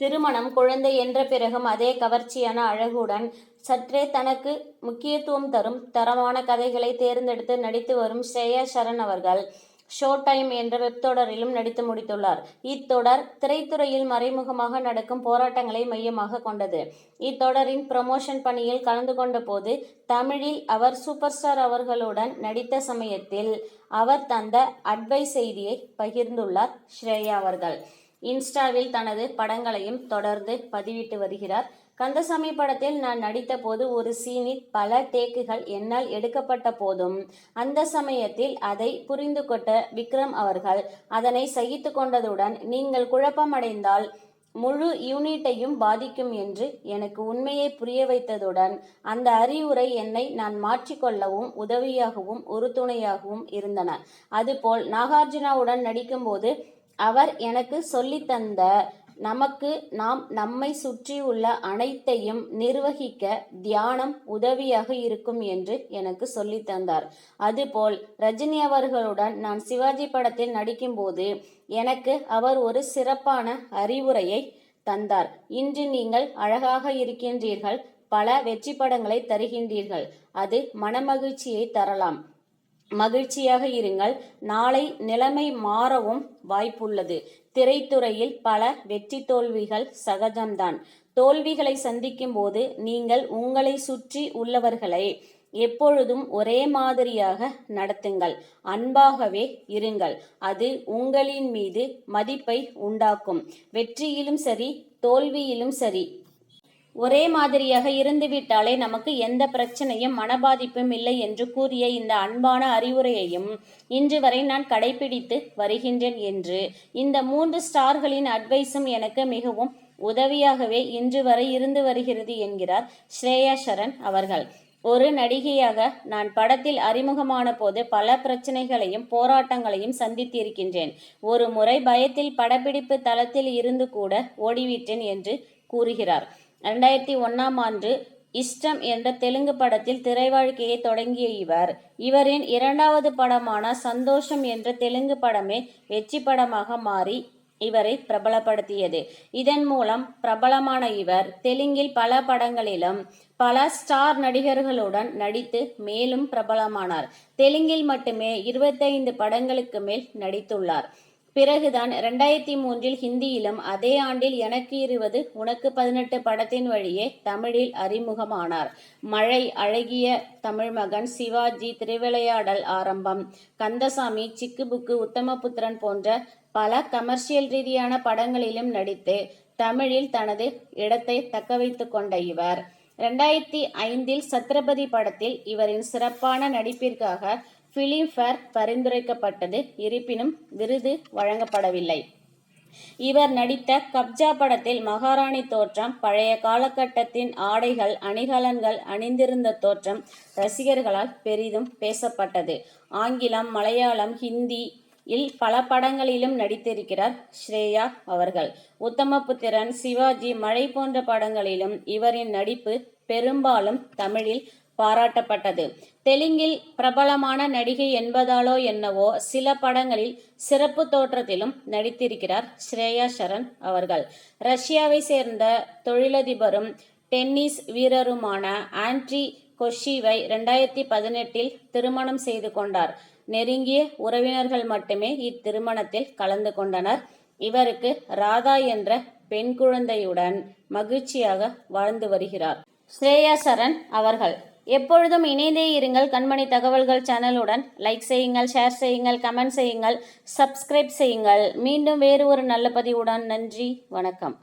திருமணம் குழந்தை என்ற பிறகும் அதே கவர்ச்சியான அழகுடன் சற்றே தனக்கு முக்கியத்துவம் தரும் தரமான கதைகளை தேர்ந்தெடுத்து நடித்து வரும் ஸ்ரேயா சரண் அவர்கள் ஷோ டைம் என்ற வெப்தொடரிலும் நடித்து முடித்துள்ளார். இத்தொடர் திரைத்துறையில் மறைமுகமாக நடக்கும் போராட்டங்களை மையமாக கொண்டது. இத்தொடரின் ப்ரமோஷன் பணியில் கலந்து கொண்ட போது தமிழில் அவர் சூப்பர் ஸ்டார் அவர்களுடன் நடித்த சமயத்தில் அவர் தந்த அட்வைஸ் செய்தியை பகிர்ந்துள்ளார் ஸ்ரேயா அவர்கள். இன்ஸ்டாவில் தனது படங்களையும் தொடர்ந்து பதிவிட்டு வருகிறார். கந்தசாமி படத்தில் நான் நடித்த போது ஒரு சீனில் பல டேக்குகள் என்னால் எடுக்கப்பட்ட போதும். அந்த சமயத்தில் அதை புரிந்து கொண்ட விக்ரம் அவர்கள் அதனை சகித்து கொண்டதுடன் நீங்கள் குழப்பமடைந்தால் முழு யூனிட்டையும் பாதிக்கும் என்று எனக்கு உண்மையை புரிய வைத்ததுடன் அந்த அறிவுரை என்னை நான் மாற்றிக்கொள்ளவும் உதவியாகவும் உறுதுணையாகவும் இருந்தன. அதுபோல் நாகார்ஜுனாவுடன் நடிக்கும்போது அவர் எனக்கு சொல்லித்தந்த நமக்கு நாம் நம்மை சுற்றியுள்ள அனைத்தையும் நிர்வகிக்க தியானம் உதவியாக இருக்கும் என்று எனக்கு சொல்லித் தந்தார். அதுபோல் ரஜினி அவர்களுடன் நான் சிவாஜி படத்தில் நடிக்கும்போது எனக்கு அவர் ஒரு சிறப்பான அறிவுரையை தந்தார். இன்று நீங்கள் அழகாக இருக்கின்றீர்கள் பல வெற்றி படங்களை தருகின்றீர்கள் அது மனமகிழ்ச்சியை தரலாம். மகிழ்ச்சியாக இருங்கள். நாளை நிலைமை மாறவும் வாய்ப்புள்ளது. திரைத்துறையில் பல வெற்றி தோல்விகள் சகஜம்தான். தோல்விகளை சந்திக்கும் போது நீங்கள் உங்களை சுற்றி உள்ளவர்களை எப்பொழுதும் ஒரே மாதிரியாக நடத்துங்கள். அன்பாகவே இருங்கள். அது உங்களின் மீது மதிப்பை உண்டாக்கும். வெற்றியிலும் சரி தோல்வியிலும் சரி. ஒரே மாதிரியாக இருந்துவிட்டாலே நமக்கு எந்த பிரச்சனையும் மனபாதிப்பும் இல்லை என்று கூறிய இந்த அன்பான அறிவுரையையும் இன்று வரை நான் கடைபிடித்து வருகின்றேன் என்று. இந்த மூன்று ஸ்டார்களின் அட்வைஸும் எனக்கு மிகவும் உதவியாகவே இன்று வரை இருந்து வருகிறது என்கிறார் ஸ்ரேயா சரண் அவர்கள். ஒரு நடிகையாக நான் படத்தில் அறிமுகமான போது பல பிரச்சனைகளையும் போராட்டங்களையும் சந்தித்திருக்கின்றேன். ஒரு முறை பயத்தில் படப்பிடிப்பு தளத்தில் இருந்து கூட ஓடிவிட்டேன் என்று கூறுகிறார். ரெண்டாயிரத்தி ஒன்றாம் ஆண்டு இஷ்டம் என்ற தெலுங்கு படத்தில் திரை வாழ்க்கையை தொடங்கிய இவர். இவரின் இரண்டாவது படமான சந்தோஷம் என்ற தெலுங்கு படமே வெற்றி படமாக மாறி இவரை பிரபலப்படுத்தியது. இதன் மூலம் பிரபலமான இவர் தெலுங்கில் பல படங்களிலும் பல ஸ்டார் நடிகர்களுடன் நடித்து மேலும் பிரபலமானார். தெலுங்கில் மட்டுமே இருபத்தைந்து படங்களுக்கு மேல் நடித்துள்ளார். பிறகுதான் ரெண்டாயிரத்தி மூன்றில் ஹிந்தியிலும் அதே ஆண்டில் எனக்கு இருபது உனக்கு பதினெட்டு படத்தின் வழியே தமிழில் அறிமுகமானார். மழை அழகிய தமிழ் மகன் சிவாஜி திருவிளையாடல் ஆரம்பம். கந்தசாமி சிக்கு புக்கு உத்தமபுத்திரன் போன்ற பல கமர்ஷியல் ரீதியான படங்களிலும் நடித்து தமிழில் தனது இடத்தை தக்க வைத்து கொண்ட இவர். ரெண்டாயிரத்தி ஐந்தில் சத்ரபதி படத்தில் இவரின் சிறப்பான நடிப்பிற்காக ஃபிலிம்ஃபேர் பரிந்துரைக்கப்பட்டது இருப்பினும் விருது வழங்கப்படவில்லை. இவர் நடித்த கப்ஜா படத்தில் மகாராணி தோற்றம் பழைய காலகட்டத்தின் ஆடைகள் அணிகலன்கள் அணிந்திருந்த தோற்றம் ரசிகர்களால் பெரிதும் பேசப்பட்டது. ஆங்கிலம் மலையாளம் ஹிந்தி இல் பல படங்களிலும் நடித்திருக்கிறார் ஸ்ரேயா அவர்கள். உத்தமபுத்திரன் சிவாஜி மழை போன்ற படங்களிலும் இவரின் நடிப்பு பெரும்பாலும் தமிழில் பாராட்டப்பட்டது. தெலுங்கில் பிரபலமான நடிகை என்பதாலோ என்னவோ சில படங்களில் சிறப்பு தோற்றத்திலும் நடித்திருக்கிறார் ஸ்ரேயா சரண் அவர்கள். ரஷ்யாவை சேர்ந்த தொழிலதிபரும் டென்னிஸ் வீரருமான ஆண்ட்ரி கொஷிவை ரெண்டாயிரத்தி பதினெட்டில் திருமணம் செய்து கொண்டார். நெருங்கிய உறவினர்கள் மட்டுமே இத்திருமணத்தில் கலந்து கொண்டனர். இவருக்கு ராதா என்ற பெண் குழந்தையுடன் மகிழ்ச்சியாக வாழ்ந்து வருகிறார். ஸ்ரேயா சரண் அவர்கள் எப்பொழுதும் இணைந்தே இருங்கள். கண்மணி தகவல்கள் சேனலுடன் லைக் செய்யுங்கள் ஷேர் செய்யுங்கள் கமெண்ட் செய்யுங்கள் சப்ஸ்கிரைப் செய்யுங்கள். மீண்டும் வேறு ஒரு நல்ல பதிவுடன் நன்றி வணக்கம்.